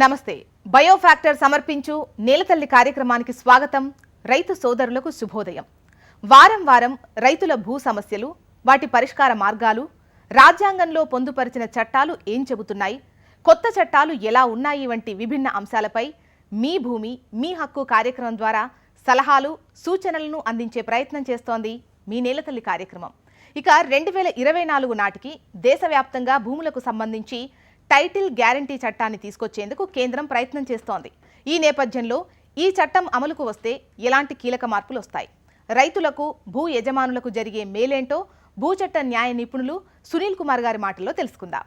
నమస్తే. బయోఫ్యాక్టర్ సమర్పించు నేలతల్లి కార్యక్రమానికి స్వాగతం. రైతు సోదరులకు శుభోదయం. వారం వారం రైతుల భూ సమస్యలు వాటి పరిష్కార మార్గాలు రాజ్యాంగంలో పొందుపరిచిన చట్టాలు ఏం చెబుతున్నాయి? కొత్త చట్టాలు ఎలా ఉన్నాయి? వంటి విభిన్న అంశాలపై మీ భూమి మీ హక్కు కార్యక్రమం ద్వారా సలహాలు సూచనలను అందించే ప్రయత్నం చేస్తోంది మీ నేలతల్లి కార్యక్రమం. ఇక రెండు వేల ఇరవై నాలుగు నాటికి దేశవ్యాప్తంగా భూములకు సంబంధించి టైటిల్ గ్యారంటీ చట్టాన్ని తీసుకొచ్చేందుకు కేంద్రం ప్రయత్నం చేస్తోంది. ఈ నేపథ్యంలో ఈ చట్టం అమలుకు వస్తే ఎలాంటి కీలక మార్పులు వస్తాయి? రైతులకు భూ యజమానులకు జరిగే మేలేంటో భూచట్ట న్యాయ నిపుణులు సునీల్ కుమార్ గారి మాటల్లో తెలుసుకుందాం.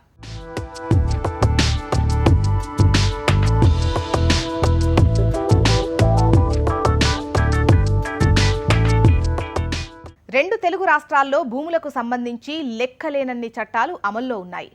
రెండు తెలుగు రాష్ట్రాల్లో భూములకు సంబంధించి లెక్కలేనన్ని చట్టాలు అమల్లో ఉన్నాయి.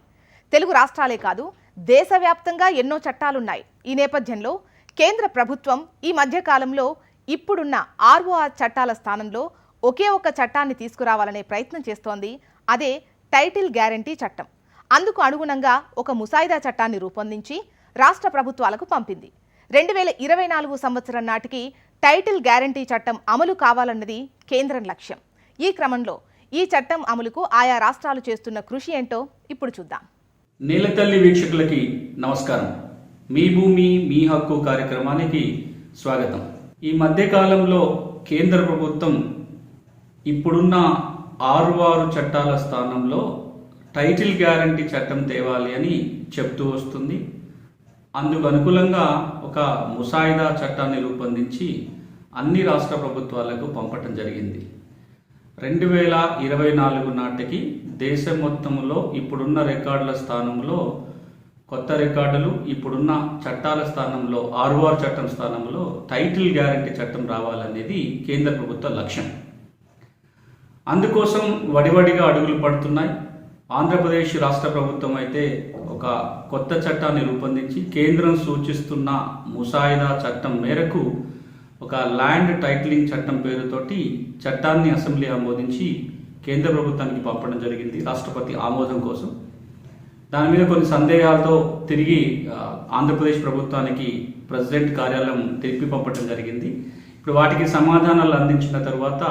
తెలుగు రాష్ట్రాలే కాదు దేశవ్యాప్తంగా ఎన్నో చట్టాలున్నాయి. ఈ నేపథ్యంలో కేంద్ర ప్రభుత్వం ఈ మధ్యకాలంలో ఇప్పుడున్న ఆర్ఓఆర్ చట్టాల స్థానంలో ఒకే ఒక చట్టాన్ని తీసుకురావాలనే ప్రయత్నం చేస్తోంది. అదే టైటిల్ గ్యారంటీ చట్టం. అందుకు అనుగుణంగా ఒక ముసాయిదా చట్టాన్ని రూపొందించి రాష్ట్ర ప్రభుత్వాలకు పంపింది. రెండు వేల ఇరవై నాలుగు సంవత్సరం నాటికి టైటిల్ గ్యారంటీ చట్టం అమలు కావాలన్నది కేంద్రం లక్ష్యం. ఈ క్రమంలో ఈ చట్టం అమలుకు ఆయా రాష్ట్రాలు చేస్తున్న కృషి ఏంటో ఇప్పుడు చూద్దాం. నీలతల్లి వీక్షకులకి నమస్కారం. మీ భూమి మీ హక్కు కార్యక్రమానికి స్వాగతం. ఈ మధ్యకాలంలో కేంద్ర ప్రభుత్వం ఇప్పుడున్న ఆరు ఆరు చట్టాల స్థానంలో టైటిల్ గ్యారంటీ చట్టం తేవాలి అని చెప్తూ వస్తుంది. అందుకు అనుకూలంగా ఒక ముసాయిదా చట్టాన్ని రూపొందించి అన్ని రాష్ట్ర ప్రభుత్వాలకు పంపటం జరిగింది. రెండు వేల ఇరవై నాలుగు నాటికి దేశం మొత్తంలో ఇప్పుడున్న రికార్డుల స్థానంలో కొత్త రికార్డులు ఇప్పుడున్న చట్టాల స్థానంలో ఆర్ఓఆర్ చట్టం స్థానంలో టైటిల్ గ్యారంటీ చట్టం రావాలనేది కేంద్ర ప్రభుత్వ లక్ష్యం. అందుకోసం వడివడిగా అడుగులు పడుతున్నాయి. ఆంధ్రప్రదేశ్ రాష్ట్ర ప్రభుత్వం అయితే ఒక కొత్త చట్టాన్ని రూపొందించి కేంద్రం సూచిస్తున్న ముసాయిదా చట్టం మేరకు ఒక ల్యాండ్ టైటిలింగ్ చట్టం పేరుతోటి చట్టాన్ని అసెంబ్లీ ఆమోదించి కేంద్ర ప్రభుత్వానికి పంపడం జరిగింది రాష్ట్రపతి ఆమోదం కోసం. దాని మీద కొన్ని సందేహాలతో తిరిగి ఆంధ్రప్రదేశ్ ప్రభుత్వానికి ప్రెసిడెంట్ కార్యాలయం తిరిపి పంపడం జరిగింది. ఇప్పుడు వాటికి సమాధానాలు అందించిన తర్వాత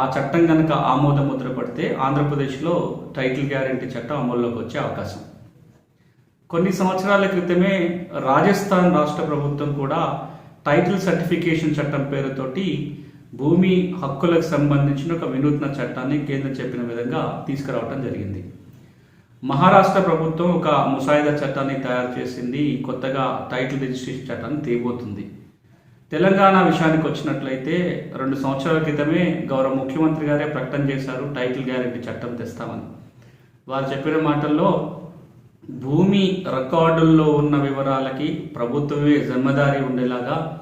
ఆ చట్టం కనుక ఆమోద ముద్ర పడితే ఆంధ్రప్రదేశ్లో టైటిల్ గ్యారంటీ చట్టం అమల్లోకి వచ్చే అవకాశం. కొన్ని సంవత్సరాల క్రితమే రాజస్థాన్ రాష్ట్ర ప్రభుత్వం కూడా టైటిల్ సర్టిఫికేషన్ చట్టం పేరుతోటి భూమి హక్కులకు సంబంధించిన ఒక వినూత్న చట్టాన్ని కేంద్రం చెప్పిన విధంగా తీసుకురావటం జరిగింది. మహారాష్ట్ర ప్రభుత్వం ఒక ముసాయిదా చట్టాన్ని తయారు చేసింది. కొత్తగా టైటిల్ రిజిస్ట్రేషన్ చట్టాన్ని తీయబోతుంది తెలంగాణ విషయానికి వచ్చినట్లయితే రెండు సంవత్సరాల క్రితమే గౌరవ ముఖ్యమంత్రి గారే ప్రకటన చేశారు టైటిల్ గ్యారెంటీ చట్టం తెస్తామని. వారు చెప్పిన మాటల్లో భూమి రికార్డుల్లో ఉన్న వివరాలకి ప్రభుత్వమే జన్మదారి ఉండేలాగా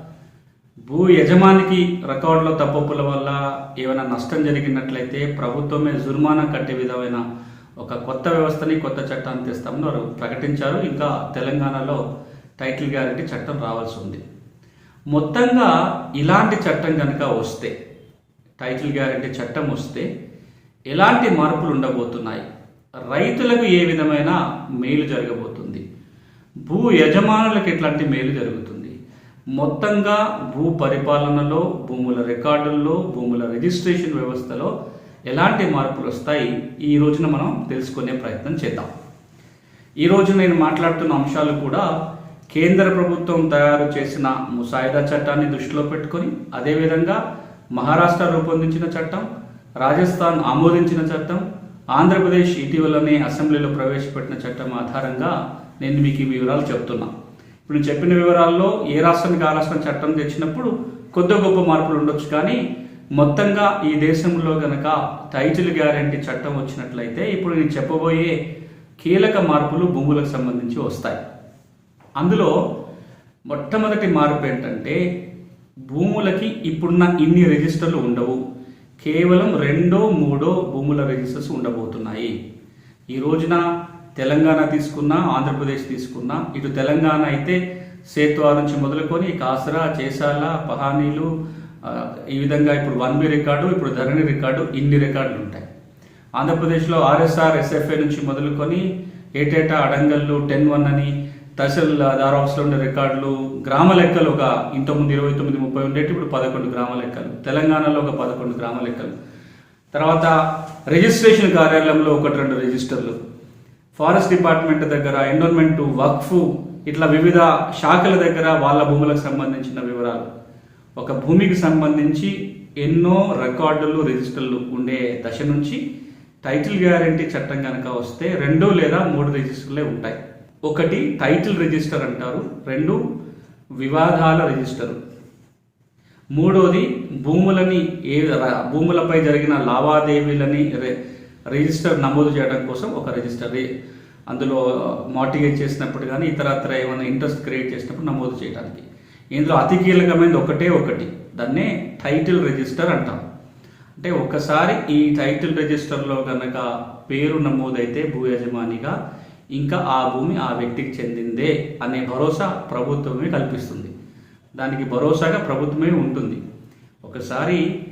భూ యజమానికి రికార్డులో తప్పుల వల్ల ఏమైనా నష్టం జరిగినట్లయితే ప్రభుత్వమే జుర్మానా కట్టే విధమైన ఒక కొత్త వ్యవస్థని కొత్త చట్టాన్ని తెస్తామని వారు ప్రకటించారు. ఇంకా తెలంగాణలో టైటిల్ గ్యారెంటీ చట్టం రావాల్సి ఉంది. మొత్తంగా ఇలాంటి చట్టం కనుక వస్తే టైటిల్ గ్యారెంటీ చట్టం వస్తే ఎలాంటి మార్పులు ఉండబోతున్నాయి? రైతులకు ఏ విధమైన మేలు జరగబోతుంది? భూ యజమానులకు ఎట్లాంటి మేలు జరుగుతుంది? మొత్తంగా భూ పరిపాలనలో భూముల రికార్డుల్లో భూముల రిజిస్ట్రేషన్ వ్యవస్థలో ఎలాంటి మార్పులు వస్తాయి? ఈ రోజున మనం తెలుసుకునే ప్రయత్నం చేద్దాం. ఈ రోజు నేను మాట్లాడుతున్న అంశాలు కూడా కేంద్ర ప్రభుత్వం తయారు చేసిన ముసాయిదా చట్టాన్ని దృష్టిలో పెట్టుకొని అదేవిధంగా మహారాష్ట్ర రూపొందించిన చట్టం రాజస్థాన్ ఆమోదించిన చట్టం ఆంధ్రప్రదేశ్ ఇటీవలనే అసెంబ్లీలో ప్రవేశపెట్టిన చట్టం ఆధారంగా నేను మీకు ఈ వివరాలు చెప్తున్నా. ఇప్పుడు నేను చెప్పిన వివరాల్లో ఏ రాష్ట్రానికి ఆ రాష్ట్రం చట్టం తెచ్చినప్పుడు కొద్ది గొప్ప మార్పులు ఉండొచ్చు కానీ మొత్తంగా ఈ దేశంలో గనక టైటిల్ గ్యారంటీ చట్టం వచ్చినట్లయితే ఇప్పుడు నేను చెప్పబోయే కీలక మార్పులు భూములకు సంబంధించి వస్తాయి. అందులో మొట్టమొదటి మార్పు ఏంటంటే భూములకి ఇప్పుడున్న ఇన్ని రిజిస్టర్లు ఉండవు. కేవలం రెండో మూడో భూముల రిజిస్టర్స్ ఉండబోతున్నాయి. ఈ రోజున తెలంగాణ తీసుకున్నా ఆంధ్రప్రదేశ్ తీసుకున్నా ఇటు తెలంగాణ అయితే సేత్వా నుంచి మొదలుకొని కాసరా చేసాల పహానీలు ఈ విధంగా ఇప్పుడు వన్ బి రికార్డు ఇప్పుడు ధరణి రికార్డు ఇన్ని రికార్డులు ఉంటాయి. ఆంధ్రప్రదేశ్లో ఆర్ఎస్ఆర్ ఎస్ఎఫ్ఏ నుంచి మొదలుకొని ఏటేటా అడంగల్లు టెన్ వన్ అని తహసీల్దార్ ఆఫీస్లో ఉండే రికార్డులు గ్రామ లెక్కలు ఒక ఇంతకుముందు ఇరవై తొమ్మిది ముప్పై ఉండేటి ఇప్పుడు పదకొండు గ్రామ లెక్కలు. తెలంగాణలో ఒక పదకొండు గ్రామ లెక్కలు. తర్వాత రిజిస్ట్రేషన్ కార్యాలయంలో ఒకటి రెండు రిజిస్టర్లు. ఫారెస్ట్ డిపార్ట్మెంట్ దగ్గర ఎన్విరాన్మెంట్ వక్ఫ్ ఇట్లా వివిధ శాఖల దగ్గర వాళ్ళ భూములకు సంబంధించిన వివరాలు. ఒక భూమికి సంబంధించి ఎన్నో రికార్డులు రిజిస్టర్లు ఉండే దశ నుంచి టైటిల్ గ్యారంటీ చట్టం కనుక వస్తే రెండు లేదా మూడు రిజిస్టర్లే ఉంటాయి. ఒకటి టైటిల్ రిజిస్టర్ అంటారు రెండు వివాదాల రిజిస్టర్. మూడోది భూములని ఏ భూములపై జరిగిన లావాదేవీలని రిజిస్టర్ నమోదు చేయడం కోసం ఒక రిజిస్టర్. అందులో మార్టిగేజ్ చేసినప్పుడు కానీ ఇతరత్ర ఏమైనా ఇంట్రెస్ట్ క్రియేట్ చేసినప్పుడు నమోదు చేయడానికి. ఇందులో అతి కీలకమైనది ఒకటే ఒకటి దాన్నే టైటిల్ రిజిస్టర్ అంటాం. అంటే ఒకసారి ఈ టైటిల్ రిజిస్టర్లో కనుక పేరు నమోదైతే భూ యజమానిగా ఇంకా ఆ భూమి ఆ వ్యక్తికి చెందిందే అనే భరోసా ప్రభుత్వమే కల్పిస్తుంది. దానికి భరోసాగా ప్రభుత్వమే ఉంటుంది. ఒకసారి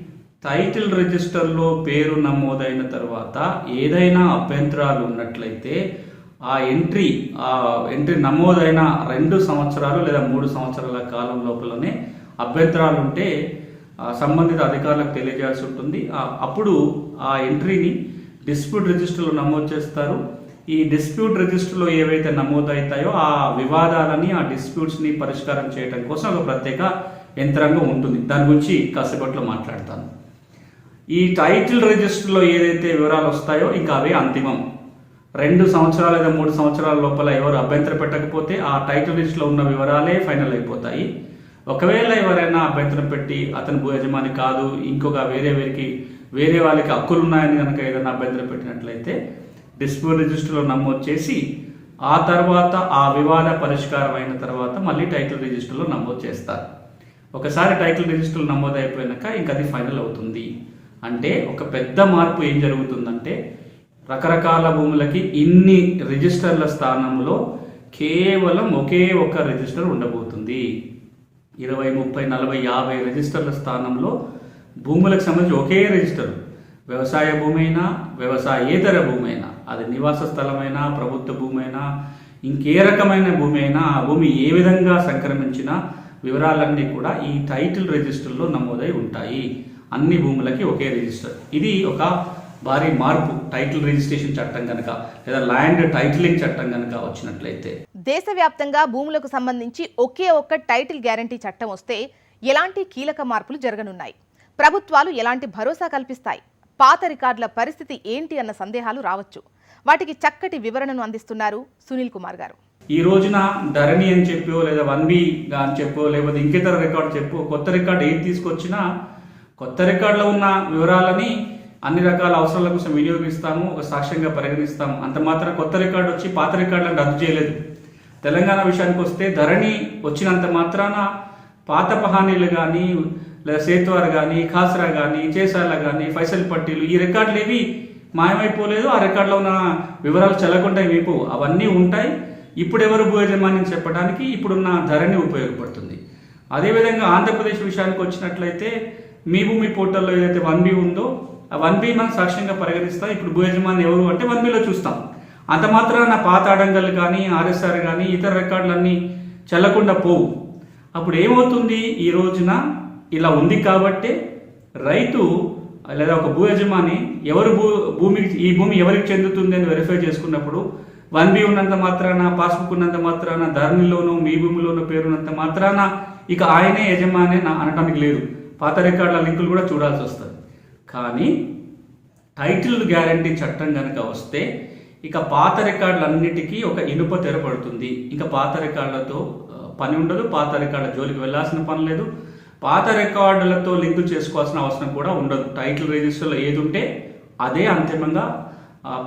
టైటిల్ రిజిస్టర్లో పేరు నమోదైన తర్వాత ఏదైనా అభ్యంతరాలు ఉన్నట్లయితే ఆ ఎంట్రీ ఆ ఎంట్రీ నమోదైన రెండు సంవత్సరాలు లేదా మూడు సంవత్సరాల కాలం లోపలనే అభ్యంతరాలు ఉంటే ఆ సంబంధిత అధికారులకు తెలియజేయాల్సి ఉంటుంది. అప్పుడు ఆ ఎంట్రీని డిస్ప్యూట్ రిజిస్టర్లో నమోదు చేస్తారు. ఈ డిస్ప్యూట్ రిజిస్టర్లో ఏవైతే నమోదవుతాయో ఆ వివాదాలని ఆ డిస్ప్యూట్స్ని పరిష్కారం చేయడం కోసం ఒక ప్రత్యేక యంత్రాంగం ఉంటుంది. దాని గురించి కాసేపట్లో మాట్లాడతాను. ఈ టైటిల్ రిజిస్టర్లో ఏదైతే వివరాలు వస్తాయో ఇంకా అవే అంతిమం. రెండు సంవత్సరాలు లేదా మూడు సంవత్సరాల లోపల ఎవరు అభ్యంతర పెట్టకపోతే ఆ టైటిల్ లిస్ట్లో ఉన్న వివరాలే ఫైనల్ అయిపోతాయి. ఒకవేళ ఎవరైనా అభ్యంతరం పెట్టి అతను భూ యజమాని కాదు ఇంకొక వేరే వేరికి వేరే వాళ్ళకి హక్కులు ఉన్నాయని కనుక ఏదైనా అభ్యంతరం పెట్టినట్లయితే డిస్పో రిజిస్టర్లో నమోదు చేసి ఆ తర్వాత ఆ వివాద పరిష్కారం అయిన తర్వాత మళ్ళీ టైటిల్ రిజిస్టర్లో నమోదు చేస్తారు. ఒకసారి టైటిల్ రిజిస్టర్లు నమోదు అయిపోయినాక ఇంకా అది ఫైనల్ అవుతుంది. అంటే ఒక పెద్ద మార్పు ఏం జరుగుతుందంటే రకరకాల భూములకి ఇన్ని రిజిస్టర్ల స్థానంలో కేవలం ఒకే ఒక రిజిస్టర్ ఉండబోతుంది. ఇరవై ముప్పై నలభై యాభై రిజిస్టర్ల స్థానంలో భూములకు సంబంధించి ఒకే రిజిస్టర్. వ్యవసాయ భూమి అయినా వ్యవసాయేతర భూమైనా. అది నివాస స్థలమైనా ప్రభుత్వ భూమి అయినా ఇంకే రకమైన భూమి అయినా ఆ భూమి ఏ విధంగా సంక్రమించినా వివరాలన్నీ కూడా ఈ టైటిల్ రిజిస్టర్లో నమోదై ఉంటాయి. అన్ని భూములకి ఒకే రిజిస్టర్. ఇది ఒక భారీ మార్పు టైటిల్ రిజిస్ట్రేషన్ చట్టం కనుక లేదా ల్యాండ్ టైటిలింగ్ చట్టం కనుక వచ్చినట్లయితే. దేశవ్యాప్తంగా భూములకు సంబంధించి ఒకే ఒక్క టైటిల్ గ్యారంటీ చట్టం వస్తే ఎలాంటి కీలక మార్పులు జరగనున్నాయి? ప్రభుత్వాలు ఎలాంటి భరోసా కల్పిస్తాయి? పాత రికార్డుల పరిస్థితి ఏంటి అన్న సందేహాలు రావచ్చు. వాటికి చక్కటి వివరణను అందిస్తున్నారు సునీల్ కుమార్ గారు. ఈ రోజున ధరణి అని చెప్పో లేదా వన్ బి అని చెప్పో లేకపోతే ఇంకేతర రికార్డు చెప్పు కొత్త రికార్డు ఏది తీసుకొచ్చినా కొత్త రికార్డులో ఉన్న వివరాలని అన్ని రకాల అవసరాల కోసం వినియోగిస్తాము ఒక సాక్ష్యంగా పరిగణిస్తాము. అంత మాత్రం కొత్త రికార్డు వచ్చి పాత రికార్డులను రద్దు చేయలేదు. తెలంగాణ విషయానికి వస్తే ధరణి వచ్చినంత మాత్రాన పాత పహానీలు కానీ లేదా సేత్వార్ కానీ ఖాసరా కానీ చేసాల కానీ ఫైసల్ పట్టీలు ఈ రికార్డులు ఏవి మాయమైపోలేదు ఆ రికార్డులో ఉన్న వివరాలు చెల్లకుండా వైపు. అవన్నీ ఉంటాయి. ఇప్పుడు ఎవరు భూ అని చెప్పడానికి ఇప్పుడున్న ధరని ఉపయోగపడుతుంది. అదేవిధంగా ఆంధ్రప్రదేశ్ విషయానికి వచ్చినట్లయితే మీ భూమి పోర్టల్లో ఏదైతే వన్ బి ఉందో ఆ వన్ బి మనం సాక్ష్యంగా పరిగణిస్తాం. ఇప్పుడు భూ ఎవరు అంటే వన్ బిలో చూస్తాం. అంత మాత్రాన పాత ఆడంగలు కానీ ఆర్ఎస్ఆర్ కానీ ఇతర రికార్డులన్నీ చెల్లకుండా పోవు. అప్పుడు ఏమవుతుంది? ఈ రోజున ఇలా ఉంది కాబట్టే రైతు లేదా ఒక భూ యజమాని ఎవరు భూ భూమికి ఈ భూమి ఎవరికి చెందుతుంది అని వెరిఫై చేసుకున్నప్పుడు వన్ బి ఉన్నంత మాత్రాన పాస్బుక్ ఉన్నంత మాత్రాన ధరణిలోనూ మీ భూమిలోనూ పేరున్నంత మాత్రాన ఇక ఆయనే యజమాని నా- అనడానికి లేదు పాత రికార్డుల లింకులు కూడా చూడాల్సి వస్తుంది. కానీ టైటిల్ గ్యారంటీ చట్టం కనుక వస్తే ఇక పాత రికార్డులన్నిటికీ ఒక ఇనుప తెర పడుతుంది. ఇంకా పాత రికార్డులతో పని ఉండదు. పాత రికార్డుల జోలికి వెళ్ళాల్సిన పని లేదు. పాత రికార్డులతో లింకు చేసుకోవాల్సిన అవసరం కూడా ఉండదు. టైటిల్ రిజిస్టర్లో ఏది ఉంటే అదే అంతిమంగా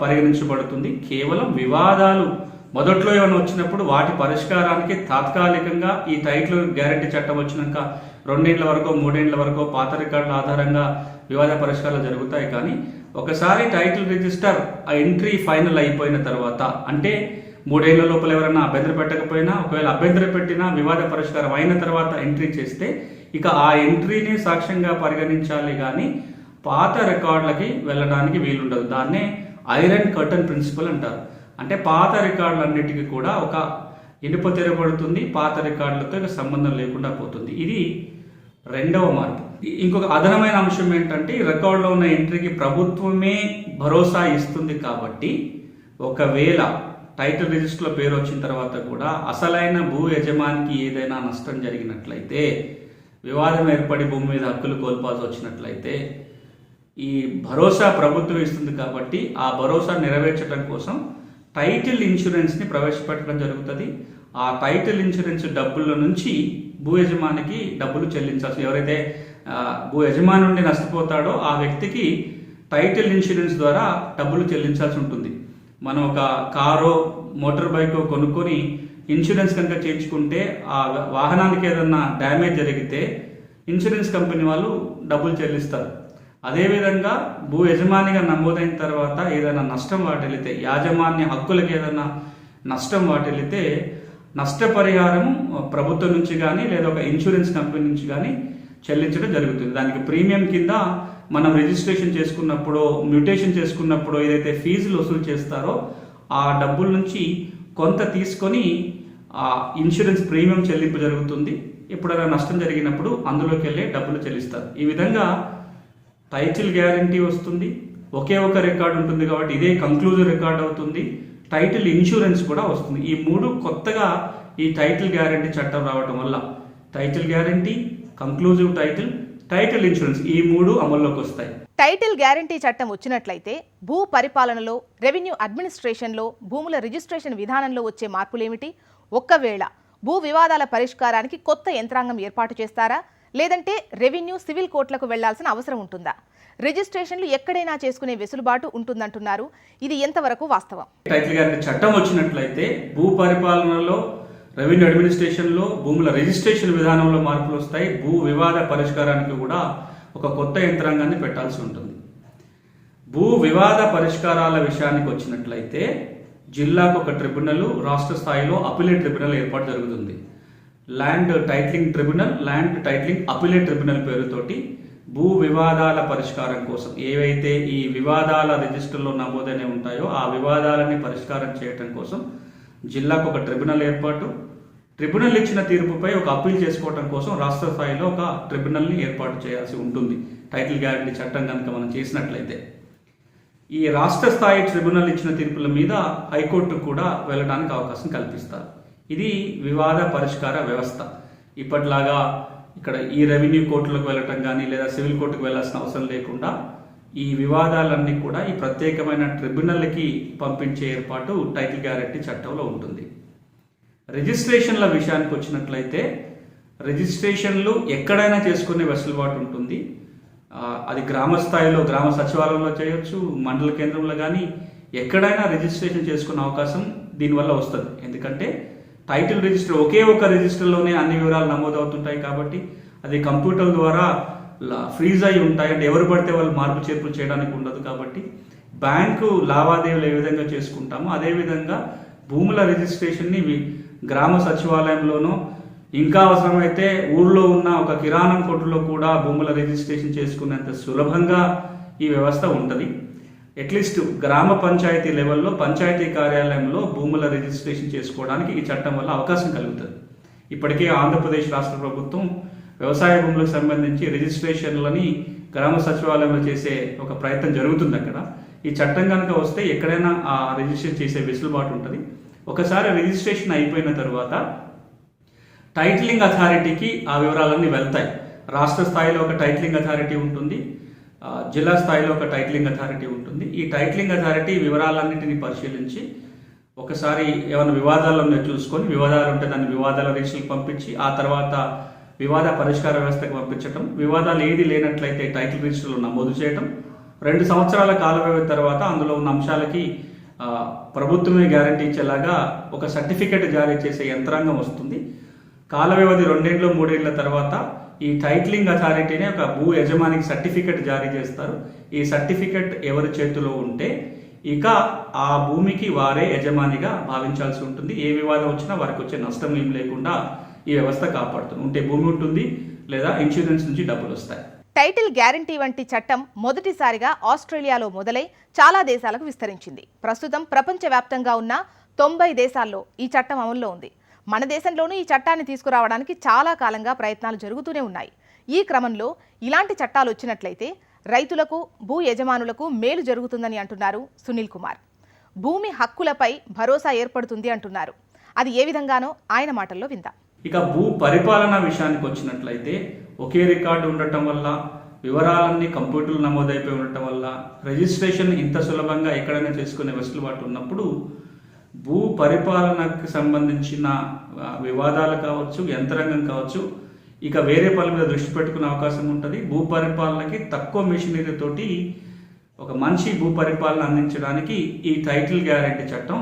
పరిగణించబడుతుంది. కేవలం వివాదాలు. మొదట్లో ఏమైనా వచ్చినప్పుడు వాటి పరిష్కారానికి తాత్కాలికంగా ఈ టైటిల్ గ్యారంటీ చట్టం వచ్చినాక రెండేళ్ళ వరకు మూడేళ్ళ వరకు పాత రికార్డుల ఆధారంగా వివాద పరిష్కారాలు జరుగుతాయి. కానీ ఒకసారి టైటిల్ రిజిస్టర్ ఆ ఎంట్రీ ఫైనల్ అయిపోయిన తర్వాత అంటే మూడేళ్ళ లోపల ఎవరైనా అభ్యంతర పెట్టకపోయినా ఒకవేళ అభ్యంతర పెట్టినా వివాద పరిష్కారం అయిన తర్వాత ఎంట్రీ చేస్తే ఇక ఆ ఎంట్రీని సాక్ష్యంగా పరిగణించాలి కానీ పాత రికార్డులకి వెళ్ళడానికి వీలుండదు. దాన్నే ఐరన్ కర్టన్ ప్రిన్సిపల్ అంటారు. అంటే పాత రికార్డులన్నిటికీ కూడా ఒక ఇనుప తెరబడుతుంది పాత రికార్డులతో ఇక సంబంధం లేకుండా పోతుంది. ఇది రెండవ మార్పు. ఇంకొక అదనమైన అంశం ఏంటంటే రికార్డులో ఉన్న ఎంట్రీకి ప్రభుత్వమే భరోసా ఇస్తుంది కాబట్టి ఒకవేళ టైటిల్ రిజిస్టర్లో పేరు వచ్చిన తర్వాత కూడా అసలైన భూ యజమానికి ఏదైనా నష్టం జరిగినట్లయితే వివాదం ఏర్పడి భూమి మీద హక్కులు కోల్పోవాల్సి వచ్చినట్లయితే ఈ భరోసా ప్రభుత్వం ఇస్తుంది కాబట్టి ఆ భరోసా నెరవేర్చడం కోసం టైటిల్ ఇన్సూరెన్స్ని ప్రవేశపెట్టడం జరుగుతుంది. ఆ టైటిల్ ఇన్సూరెన్స్ డబ్బుల నుంచి భూ యజమానికి డబ్బులు చెల్లించాల్సి ఎవరైతే భూ యజమాని నుండి నష్టపోతాడో ఆ వ్యక్తికి టైటిల్ ఇన్సూరెన్స్ ద్వారా డబ్బులు చెల్లించాల్సి ఉంటుంది. మనం ఒక కారో మోటార్ బైక్ కొనుక్కొని ఇన్సూరెన్స్ కనుక చేయించుకుంటే ఆ వాహనానికి ఏదన్నా డ్యామేజ్ జరిగితే ఇన్సూరెన్స్ కంపెనీ వాళ్ళు డబ్బులు చెల్లిస్తారు. అదేవిధంగా భూ యజమానిగా నమోదైన తర్వాత ఏదైనా నష్టం వాటిల్లితే యాజమాన్య హక్కులకు ఏదైనా నష్టం వాటిల్లితే నష్టపరిహారం ప్రభుత్వం నుంచి కానీ లేదా ఒక ఇన్సూరెన్స్ కంపెనీ నుంచి కానీ చెల్లించడం జరుగుతుంది. దానికి ప్రీమియం కింద మనం రిజిస్ట్రేషన్ చేసుకున్నప్పుడు మ్యూటేషన్ చేసుకున్నప్పుడు ఏదైతే ఫీజులు వసూలు చేస్తారో ఆ డబ్బుల నుంచి కొంత తీసుకొని ఇన్సూరెన్స్ ప్రీమియం చెల్లింపు జరుగుతుంది. ఎప్పుడైనా నష్టం జరిగినప్పుడు అందులోకి వెళ్ళే డబ్బులు చెల్లిస్తారు. ఈ విధంగా టైటిల్ గ్యారంటీ వస్తుంది. ఒకే ఒక రికార్డు ఉంటుంది కాబట్టి ఇదే కంక్లూజివ్ రికార్డ్ అవుతుంది. టైటిల్ ఇన్సూరెన్స్ కూడా వస్తుంది. ఈ మూడు కొత్తగా ఈ టైటిల్ గ్యారంటీ చట్టం రావడం వల్ల title guarantee conclusive title title insurance ఈ మూడు అమల్లోకి వస్తాయి. టైటిల్ గ్యారంటీ చట్టం వచ్చినట్లయితే భూ పరిపాలనలో రెవెన్యూ అడ్మినిస్ట్రేషన్లో భూముల రిజిస్ట్రేషన్ విధానంలో వచ్చే మార్పులేమిటి? ఒక్కవేళ భూ వివాదాల పరిష్కారానికి కొత్త యంత్రాంగం ఏర్పాటు చేస్తారా? లేదంటే రెవెన్యూ సివిల్ కోర్టులకు వెళ్ళాల్సిన అవసరం ఉంటుందా? రిజిస్ట్రేషన్లు ఎక్కడైనా చేసుకునే వెసులుబాటు ఉంటుందంటున్నారు. ఇది ఎంతవరకు వాస్తవం? టైటిల్ గ్యారంటీ చట్టం వచ్చినట్లయితే భూ పరిపాలనలో రెవెన్యూ అడ్మినిస్ట్రేషన్లో భూముల రిజిస్ట్రేషన్ విధానంలో మార్పులు వస్తాయి భూ వివాద పరిష్కారానికి కూడా ఒక కొత్త యంత్రాంగాన్ని పెట్టాల్సి ఉంటుంది. భూ వివాద పరిష్కారాల విషయానికి వచ్చినట్లయితే జిల్లాకు ఒక ట్రిబ్యునల్ రాష్ట్ర స్థాయిలో అపిలేట్ ట్రిబ్యునల్ ఏర్పాటు జరుగుతుంది. Land titling tribunal land titling appellate tribunal పేరుతోటి భూ వివాదాల పరిష్కారం కోసం ఏవైతే ఈ వివాదాల రిజిస్టర్లో నమోదైన ఉంటాయో ఆ వివాదాలని పరిష్కారం చేయటం కోసం జిల్లాకు ఒక ట్రిబ్యునల్ ఏర్పాటు ట్రిబ్యునల్ ఇచ్చిన తీర్పుపై ఒక అప్పీల్ చేసుకోవడం కోసం రాష్ట్ర స్థాయిలో ఒక ట్రిబ్యునల్ని ఏర్పాటు చేయాల్సి ఉంటుంది. టైటిల్ గ్యారంటీ చట్టం కనుక మనం చేసినట్లయితే. ఈ రాష్ట్ర స్థాయి ట్రిబ్యునల్ ఇచ్చిన తీర్పుల మీద హైకోర్టు కూడా వెళ్ళడానికి అవకాశం కల్పిస్తారు. ఇది వివాద పరిష్కార వ్యవస్థ. ఇప్పటిలాగా ఇక్కడ ఈ రెవెన్యూ కోర్టులకు వెళ్ళటం కానీ లేదా సివిల్ కోర్టుకు వెళ్ళాల్సిన అవసరం లేకుండా ఈ వివాదాలన్నీ కూడా ఈ ప్రత్యేకమైన ట్రిబ్యునల్కి పంపించే ఏర్పాటు టైటిల్ గ్యారెంటీ చట్టంలో ఉంటుంది. రిజిస్ట్రేషన్ల విషయానికి వచ్చినట్లయితే రిజిస్ట్రేషన్లు ఎక్కడైనా చేసుకునే వెసులుబాటు ఉంటుంది. అది గ్రామ స్థాయిలో గ్రామ సచివాలయంలో చేయొచ్చు మండల కేంద్రంలో కానీ ఎక్కడైనా రిజిస్ట్రేషన్ చేసుకునే అవకాశం దీనివల్ల వస్తుంది. ఎందుకంటే టైటిల్ రిజిస్టర్ ఒకే ఒక రిజిస్టర్లోనే అన్ని వివరాలు నమోదవుతుంటాయి కాబట్టి అది కంప్యూటర్ ద్వారా ఫ్రీజ్ అయి ఉంటాయి. అంటే ఎవరు పడితే వాళ్ళు మార్పు చేర్పులు చేయడానికి ఉండదు కాబట్టి బ్యాంకు లావాదేవీలు ఏ విధంగా చేసుకుంటామో అదేవిధంగా భూముల రిజిస్ట్రేషన్ని గ్రామ సచివాలయంలోనూ ఇంకా అవసరమైతే ఊళ్ళో ఉన్న ఒక కిరాణం కొట్టులో కూడా భూముల రిజిస్ట్రేషన్ చేసుకునేంత సులభంగా ఈ వ్యవస్థ ఉంటుంది. అట్లీస్ట్ గ్రామ పంచాయతీ లెవెల్లో పంచాయతీ కార్యాలయంలో భూముల రిజిస్ట్రేషన్ చేసుకోవడానికి ఈ చట్టం వల్ల అవకాశం కలుగుతుంది. ఇప్పటికే ఆంధ్రప్రదేశ్ రాష్ట్ర ప్రభుత్వం వ్యవసాయ భూములకు సంబంధించి రిజిస్ట్రేషన్లని గ్రామ సచివాలయంలో చేసే ఒక ప్రయత్నం జరుగుతుంది అక్కడ. ఈ చట్టం కనుక వస్తే ఎక్కడైనా ఆ రిజిస్ట్రేషన్ చేసే వెసులుబాటు ఉంటుంది. ఒకసారి రిజిస్ట్రేషన్ అయిపోయిన తర్వాత టైటిలింగ్ అథారిటీకి ఆ వివరాలన్నీ వెళ్తాయి. రాష్ట్ర స్థాయిలో ఒక టైటిలింగ్ అథారిటీ ఉంటుంది. జిల్లా స్థాయిలో ఒక టైటిలింగ్ అథారిటీ ఉంటుంది. ఈ టైటిలింగ్ అథారిటీ వివరాలన్నింటినీ పరిశీలించి ఒకసారి ఏమైనా వివాదాలు ఉన్నాయో చూసుకొని వివాదాలు ఉంటే దాన్ని వివాదాల రిజిస్టర్కి పంపించి ఆ తర్వాత వివాద పరిష్కార వ్యవస్థకు పంపించడం వివాదాలు ఏది లేనట్లయితే టైటిల్ రిజిస్టర్లో నమోదు చేయడం రెండు సంవత్సరాల కాల వ్యవధి తర్వాత అందులో ఉన్న అంశాలకి ప్రభుత్వమే గ్యారంటీ ఇచ్చేలాగా ఒక సర్టిఫికెట్ జారీ చేసే యంత్రాంగం వస్తుంది. కాల వ్యవధి రెండేళ్ళు మూడేళ్ళ తర్వాత ఈ టైటిలింగ్ అథారిటీనే ఒక భూ యజమానికి సర్టిఫికెట్ జారీ చేస్తారు. ఈ సర్టిఫికెట్ ఎవరి చేతిలో ఉంటే ఇక ఆ భూమికి వారే యజమానిగా భావించాల్సి ఉంటుంది. ఏ వివాదం వచ్చినా వారికి వచ్చే నష్టం ఏం లేకుండా ఈ వ్యవస్థ కాపాడుతుంది. ఉంటే భూమి ఉంటుంది లేదా ఇన్సూరెన్స్ నుంచి డబ్బులు వస్తాయి. టైటిల్ గ్యారంటీ వంటి చట్టం మొదటిసారిగా ఆస్ట్రేలియాలో మొదలై చాలా దేశాలకు విస్తరించింది. ప్రస్తుతం ప్రపంచవ్యాప్తంగా ఉన్న తొంభై దేశాల్లో ఈ చట్టం అమల్లో ఉంది. మన దేశంలోనూ ఈ చట్టాన్ని తీసుకురావడానికి చాలా కాలంగా ప్రయత్నాలు జరుగుతూనే ఉన్నాయి. ఈ క్రమంలో ఇలాంటి చట్టాలు వచ్చినట్లయితే రైతులకు భూ యజమానులకు మేలు జరుగుతుందని అంటున్నారు సునీల్ కుమార్. భూమి హక్కులపై భరోసా ఏర్పడుతుంది అంటున్నారు. అది ఏ విధంగానో ఆయన మాటల్లో విందాం. ఇక భూ పరిపాలన విషయానికి వచ్చినట్లయితే ఒకే రికార్డు ఉండటం వల్ల వివరాలన్నీ కంప్యూటర్లు నమోదైపోయి ఉండటం వల్ల రిజిస్ట్రేషన్ ఇంత సులభంగా ఎక్కడైనా చేసుకునే వెసులుబాటు ఉన్నప్పుడు భూ పరిపాలనకు సంబంధించిన వివాదాలు కావచ్చు యంత్రాంగం కావచ్చు ఇక వేరే పనుల మీద దృష్టి పెట్టుకునే అవకాశం ఉంటుంది. భూ పరిపాలనకి తక్కువ మెషినరీతోటి ఒక మంచి భూ పరిపాలన అందించడానికి ఈ టైటిల్ గ్యారెంటీ చట్టం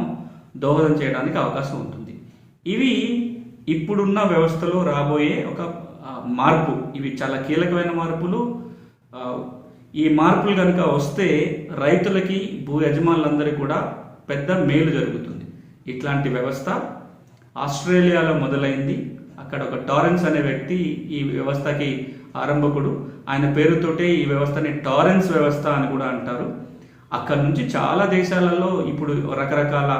దోహదం చేయడానికి అవకాశం ఉంటుంది. ఇవి ఇప్పుడున్న వ్యవస్థలో రాబోయే ఒక మార్పు. ఇవి చాలా కీలకమైన మార్పులు. ఈ మార్పులు కనుక వస్తే రైతులకి భూ యజమానులందరికీ కూడా పెద్ద మేలు జరుగుతుంది. ఇట్లాంటి వ్యవస్థ ఆస్ట్రేలియాలో మొదలైంది. అక్కడ ఒక టారెన్స్ అనే వ్యక్తి ఈ వ్యవస్థకి ఆరంభకుడు. ఆయన పేరుతోటే ఈ వ్యవస్థని టారెన్స్ వ్యవస్థ అని కూడా అంటారు. అక్కడ నుంచి చాలా దేశాలలో ఇప్పుడు రకరకాల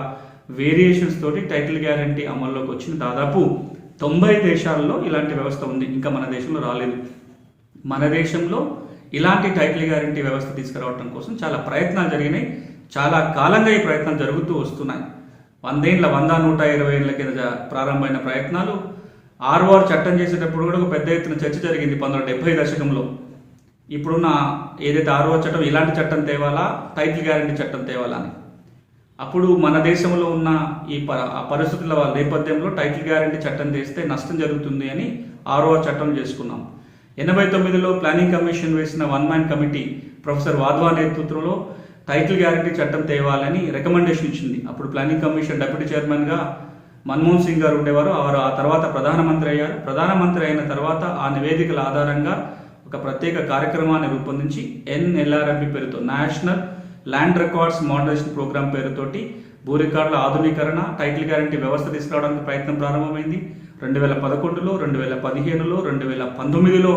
వేరియేషన్స్ తోటి టైటిల్ గ్యారంటీ అమల్లోకి వచ్చిన దాదాపు తొంభై దేశాల్లో ఇలాంటి వ్యవస్థ ఉంది. ఇంకా మన దేశంలో రాలేదు. మన దేశంలో ఇలాంటి టైటిల్ గ్యారంటీ వ్యవస్థ తీసుకురావడం కోసం చాలా ప్రయత్నాలు జరిగినాయి. చాలా కాలంగా ఈ ప్రయత్నాలు జరుగుతూ వస్తున్నాయి. వందేళ్ళ వంద నూట ఇరవై ఏళ్ళ కింద ప్రారంభమైన ప్రయత్నాలు ఆర్ఓఆర్ చట్టం చేసేటప్పుడు కూడా ఒక పెద్ద ఎత్తున చర్చ జరిగింది పంతొమ్మిది డెబ్బై దశకంలో. ఇప్పుడున్న ఏదైతే ఆర్ఓఆర్ చట్టం ఇలాంటి చట్టం తేవాలా? టైటిల్ గ్యారంటీ చట్టం తేవాలా అని. అప్పుడు మన దేశంలో ఉన్న ఈ ప ఆ పరిస్థితుల నేపథ్యంలో టైటిల్ గ్యారంటీ చట్టం చేస్తే నష్టం జరుగుతుంది అని ఆరో చట్టం చేసుకున్నాం. ఎనభై తొమ్మిదిలో ప్లానింగ్ కమిషన్ వేసిన one man committee professor Wadhwa నేతృత్వంలో టైటిల్ గ్యారంటీ చట్టం తేవాలని రికమెండేషన్ ఇచ్చింది. అప్పుడు ప్లానింగ్ కమిషన్ డెప్యూటీ చైర్మన్గా మన్మోహన్ సింగ్ గారు ఉండేవారు. వారు ఆ తర్వాత ప్రధానమంత్రి అయ్యారు. ప్రధానమంత్రి అయిన తర్వాత ఆ నివేదికల ఆధారంగా ఒక ప్రత్యేక కార్యక్రమాన్ని రూపొందించి ఎన్ఎల్ఆర్ఎంపి పేరుతో national land records moderation programme పేరుతోటి భూ రికార్డుల ఆధునీకరణ టైటిల్ గ్యారంటీ వ్యవస్థ తీసుకురావడానికి ప్రయత్నం ప్రారంభమైంది. రెండు వేల పదకొండులో రెండు వేల పదిహేనులో రెండు వేల పంతొమ్మిదిలో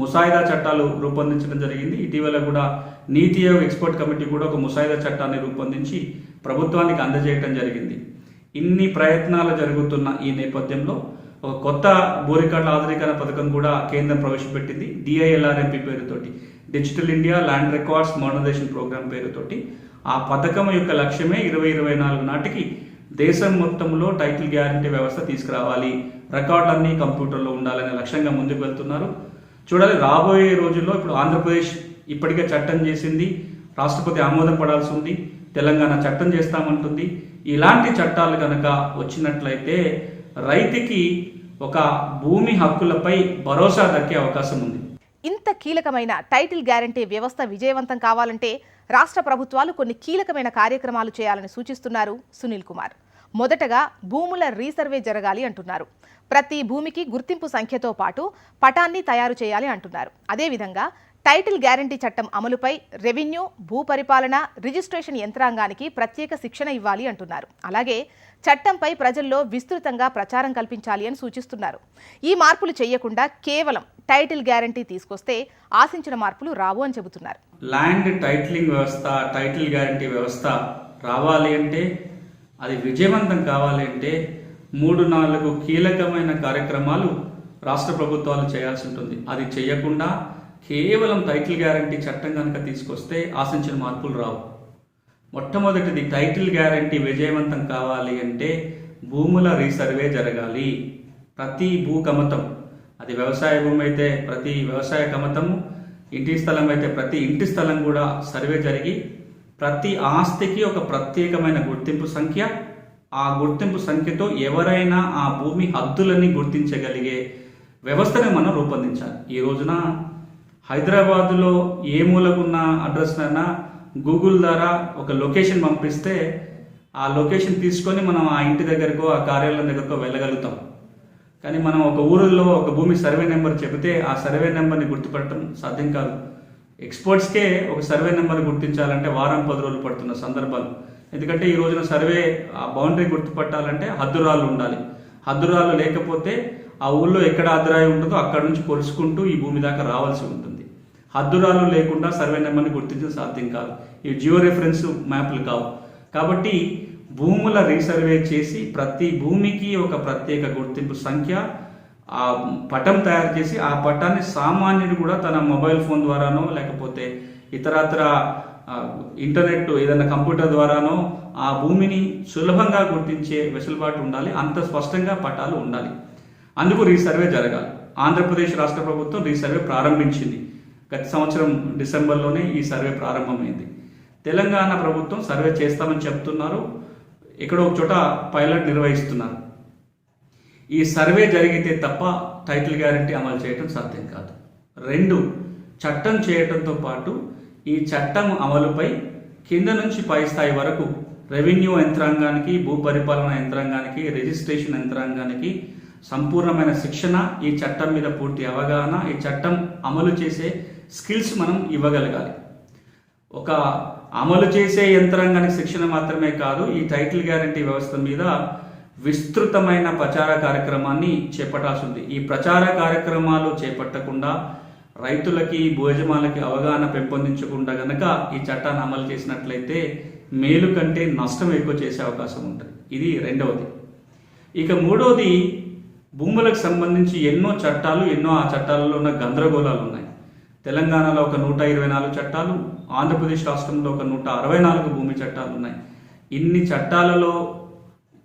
ముసాయిదా చట్టాలు రూపొందించడం జరిగింది. ఇటీవల కూడా నీతి ఆయోగ్ ఎక్స్పర్ట్ కమిటీ కూడా ఒక ముసాయిదా చట్టాన్ని రూపొందించి ప్రభుత్వానికి అందజేయటం జరిగింది. ఇన్ని ప్రయత్నాలు జరుగుతున్న ఈ నేపథ్యంలో కొత్త భూ ఆధునీకరణ పథకం కూడా కేంద్రం ప్రవేశపెట్టింది. డిఐఎల్ఆర్ఎంపీ పేరుతోటి. Digital India land records modernisation programme పేరుతోటి. ఆ పథకం యొక్క లక్ష్యమే ఇరవై ఇరవై నాలుగు నాటికి దేశం మొత్తంలో టైటిల్ గ్యారంటీ వ్యవస్థ తీసుకురావాలి. రికార్డులన్నీ కంప్యూటర్లో ఉండాలనే లక్ష్యంగా ముందుకు వెళ్తున్నారు. చూడాలి రాబోయే రోజుల్లో ఇప్పుడు ఆంధ్రప్రదేశ్ ఇప్పటికే చట్టం చేసింది. రాష్ట్రపతి ఆమోదం పడాల్సి ఉంది. తెలంగాణ చట్టం చేస్తామంటుంది. ఇలాంటి చట్టాలు కనుక వచ్చినట్లయితే రైతుకి ఒక భూమి హక్కులపై భరోసా దక్కే అవకాశం ఉంది. ఇంత కీలకమైన టైటిల్ గ్యారంటీ వ్యవస్థ విజయవంతం కావాలంటే రాష్ట్ర ప్రభుత్వాలు కొన్ని కీలకమైన కార్యక్రమాలు చేయాలని సూచిస్తున్నారు సునీల్ కుమార్. మొదటగా భూముల రీసర్వే జరగాలి అంటున్నారు. ప్రతి భూమికి గుర్తింపు సంఖ్యతో పాటు పటాన్ని తయారు చేయాలి అంటున్నారు. అదేవిధంగా టైటిల్ గ్యారంటీ చట్టం అమలుపై రెవెన్యూ భూ పరిపాలన రిజిస్ట్రేషన్ యంత్రాంగానికి ప్రత్యేక శిక్షణ ఇవ్వాలి అంటున్నారు. అలాగే చట్టంపై ప్రజల్లో విస్తృతంగా ప్రచారం కల్పించాలి అని సూచిస్తున్నారు. ఈ మార్పులు చేయకుండా కేవలం టైటిల్ గ్యారంటీ తీసుకొస్తే ఆశించిన మార్పులు రావు అని చెబుతున్నారు. ల్యాండ్ టైటిలింగ్ వ్యవస్థ టైటిల్ గ్యారంటీ వ్యవస్థ రావాలి అంటే అది విజయవంతం కావాలి అంటే మూడు నాలుగు కీలకమైన కార్యక్రమాలు రాష్ట్ర ప్రభుత్వాలు చేయాల్సి ఉంటుంది. అది చేయకుండా కేవలం టైటిల్ గ్యారంటీ చట్టం కనుక తీసుకొస్తే ఆశించిన మార్పులు రావు. మొట్టమొదటిది టైటిల్ గ్యారంటీ విజయవంతం కావాలి అంటే భూముల రీసర్వే జరగాలి. ప్రతి భూ కమతం అది వ్యవసాయ భూమి అయితే ప్రతి వ్యవసాయ కమతము ఇంటి స్థలం అయితే ప్రతి ఇంటి స్థలం కూడా సర్వే జరిగి ప్రతి ఆస్తికి ఒక ప్రత్యేకమైన గుర్తింపు సంఖ్య ఆ గుర్తింపు సంఖ్యతో ఎవరైనా ఆ భూమి హద్దులని గుర్తించగలిగే వ్యవస్థని మనం రూపొందించాలి. ఈ రోజున హైదరాబాదులో ఏ మూలకున్న అడ్రస్నైనా గూగుల్ ద్వారా ఒక లొకేషన్ పంపిస్తే ఆ లొకేషన్ తీసుకొని మనం ఆ ఇంటి దగ్గరకో ఆ కార్యాలయం దగ్గరకో వెళ్ళగలుగుతాం. కానీ మనం ఒక ఊరిలో ఒక భూమి సర్వే నెంబర్ చెబితే ఆ సర్వే నెంబర్ని గుర్తుపట్టడం సాధ్యం కాదు. ఎక్స్పర్ట్స్కే ఒక సర్వే నెంబర్ గుర్తించాలంటే వారం పది రోజులు పడుతున్న సందర్భాలు. ఎందుకంటే ఈ రోజున సర్వే ఆ బౌండరీ గుర్తుపట్టాలంటే హద్దురాళ్ళు ఉండాలి. హద్దురాళ్ళు లేకపోతే ఆ ఊళ్ళో ఎక్కడ హద్దురాయి ఉంటుందో అక్కడ నుంచి కొలుసుకుంటూ ఈ భూమి దాకా రావాల్సి ఉంటుంది. హద్దురాలు లేకుండా సర్వే నెంబర్ని గుర్తించడం సాధ్యం కాదు. ఇవి జియో రెఫరెన్స్ మ్యాప్లు కావు. కాబట్టి భూముల రీసర్వే చేసి ప్రతి భూమికి ఒక ప్రత్యేక గుర్తింపు సంఖ్య ఆ పటం తయారు చేసి ఆ పటాన్ని సామాన్యుడు కూడా తన మొబైల్ ఫోన్ ద్వారానో లేకపోతే ఇతరత్ర ఇంటర్నెట్ ఏదైనా కంప్యూటర్ ద్వారానో ఆ భూమిని సులభంగా గుర్తించే వెసులుబాటు ఉండాలి అంత స్పష్టంగా పటాలు ఉండాలి. అందుకు రీసర్వే జరగాలి. ఆంధ్రప్రదేశ్ రాష్ట్ర ప్రభుత్వం రీసర్వే ప్రారంభించింది. గత సంవత్సరం డిసెంబర్లోనే ఈ సర్వే ప్రారంభమైంది. తెలంగాణ ప్రభుత్వం సర్వే చేస్తామని చెప్తున్నారు. ఇక్కడ ఒక చోట పైలట్ నిర్వహిస్తున్నారు. ఈ సర్వే జరిగితే తప్ప టైటిల్ గ్యారంటీ అమలు చేయడం సాధ్యం కాదు. రెండు చట్టం చేయడంతో పాటు ఈ చట్టం అమలుపై కింద నుంచి పై స్థాయి వరకు రెవెన్యూ యంత్రాంగానికి భూ పరిపాలన యంత్రాంగానికి రిజిస్ట్రేషన్ యంత్రాంగానికి సంపూర్ణమైన శిక్షణ ఈ చట్టం మీద పూర్తి అవగాహన ఈ చట్టం అమలు చేసే స్కిల్స్ మనం ఇవ్వగలగాలి. ఒక అమలు చేసే యంత్రాంగానికి శిక్షణ మాత్రమే కాదు ఈ టైటిల్ గ్యారంటీ వ్యవస్థ మీద విస్తృతమైన ప్రచార కార్యక్రమాన్ని చేపట్టాల్సి ఉంది ఈ ప్రచార కార్యక్రమాలు చేపట్టకుండా రైతులకి భోజమాలకి అవగాహన పెంపొందించకుండా గనక ఈ చట్టాన్ని అమలు చేసినట్లయితే మేలు కంటే నష్టం ఎక్కువ చేసే అవకాశం ఉంటుంది. ఇది రెండవది. ఇక మూడవది భూములకు సంబంధించి ఎన్నో చట్టాలు ఎన్నో ఆ చట్టాలలో ఉన్న గందరగోళాలు ఉన్నాయి. తెలంగాణలో ఒక నూట ఇరవై నాలుగు చట్టాలు ఆంధ్రప్రదేశ్ రాష్ట్రంలో ఒక నూట అరవై నాలుగు భూమి చట్టాలు ఉన్నాయి. ఇన్ని చట్టాలలో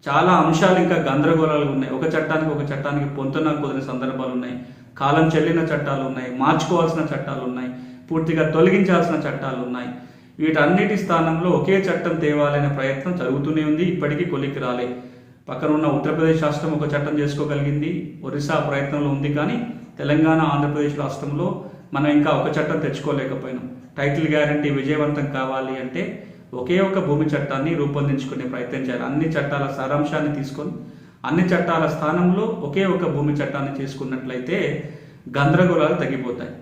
చాలా అంశాలు ఇంకా గందరగోళాలు ఉన్నాయి. ఒక చట్టానికి ఒక చట్టానికి పొంతన కుదిరిన సందర్భాలు ఉన్నాయి. కాలం చెల్లిన చట్టాలు ఉన్నాయి. మార్చుకోవాల్సిన చట్టాలు ఉన్నాయి. పూర్తిగా తొలగించాల్సిన చట్టాలు ఉన్నాయి. వీటన్నిటి స్థానంలో ఒకే చట్టం తేవాలనే ప్రయత్నం జరుగుతూనే ఉంది. ఇప్పటికీ కొలికి రాలే. పక్కన ఉన్న ఉత్తరప్రదేశ్ రాష్ట్రం ఒక చట్టం చేసుకోగలిగింది. ఒరిస్సా ప్రయత్నంలో ఉంది కానీ తెలంగాణ ఆంధ్రప్రదేశ్ రాష్ట్రంలో మనం ఇంకా ఒక చట్టం తెచ్చుకోలేకపోయినాం. టైటిల్ గ్యారంటీ విజయవంతం కావాలి అంటే ఒకే ఒక భూమి చట్టాన్ని రూపొందించుకునే ప్రయత్నం చేయాలి. అన్ని చట్టాల సారాంశాన్ని తీసుకొని అన్ని చట్టాల స్థానంలో ఒకే ఒక భూమి చట్టాన్ని చేసుకున్నట్లయితే గందరగోళాలు తగ్గిపోతాయి.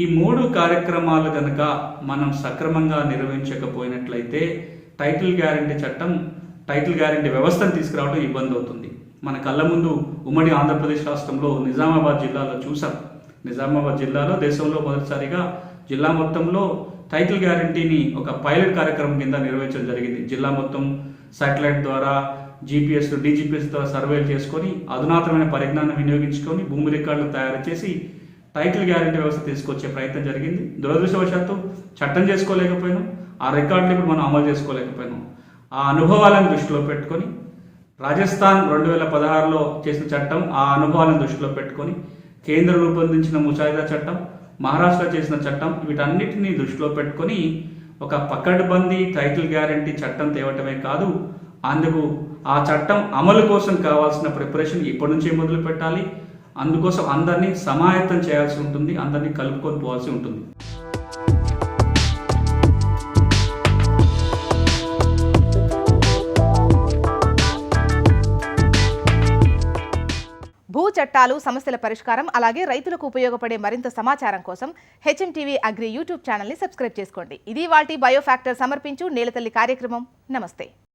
ఈ మూడు కార్యక్రమాలు కనుక మనం సక్రమంగా నిర్వహించకపోయినట్లయితే టైటిల్ గ్యారంటీ చట్టం టైటిల్ గ్యారంటీ వ్యవస్థను తీసుకురావడం ఇబ్బంది అవుతుంది. మన కళ్ళ ముందు ఉమ్మడి ఆంధ్రప్రదేశ్ రాష్ట్రంలో నిజామాబాద్ జిల్లాలో చూసాం. నిజామాబాద్ జిల్లాలో దేశంలో మొదటిసారిగా జిల్లా మొత్తంలో టైటిల్ గ్యారంటీని ఒక పైలట్ కార్యక్రమం కింద నిర్వహించడం జరిగింది. జిల్లా మొత్తం శాటిలైట్ ద్వారా జీపీఎస్ డీజీపీఎస్ ద్వారా సర్వేలు చేసుకొని అధునాతనమైన పరిజ్ఞానం వినియోగించుకొని భూమి రికార్డులు తయారు చేసి టైటిల్ గ్యారంటీ వ్యవస్థ తీసుకొచ్చే ప్రయత్నం జరిగింది. దురదృష్టవశాత్తు చట్టం చేసుకోలేకపోయినాం. ఆ రికార్డులు ఇప్పుడు మనం అమలు చేసుకోలేకపోయినాం. ఆ అనుభవాలను దృష్టిలో పెట్టుకొని రాజస్థాన్ రెండు వేల పదహారులో చేసిన చట్టం ఆ అనుభవాలను దృష్టిలో పెట్టుకొని కేంద్రం రూపొందించిన ముసాయిదా చట్టం మహారాష్ట్ర చేసిన చట్టం వీటన్నిటినీ దృష్టిలో పెట్టుకొని ఒక పకడ్బందీ టైటిల్ గ్యారంటీ చట్టం తేవటమే కాదు అందుకు ఆ చట్టం అమలు కోసం కావాల్సిన ప్రిపరేషన్ ఇప్పటి నుంచే మొదలు పెట్టాలి. అందుకోసం అందరినీ సమాయత్తం చేయాల్సి ఉంటుంది అందరినీ కలుపుకొని పోవాల్సి ఉంటుంది. చట్టాలు సమస్యల పరిష్కారం అలాగే రైతులకు ఉపయోగపడే మరింత సమాచారం కోసం హెచ్ఎం టీవీ అగ్రి యూట్యూబ్ ఛానల్ని సబ్స్క్రైబ్ చేసుకోండి. ఇది వాటి బయోఫ్యాక్టర్ సమర్పించు నేలతల్లి కార్యక్రమం. నమస్తే.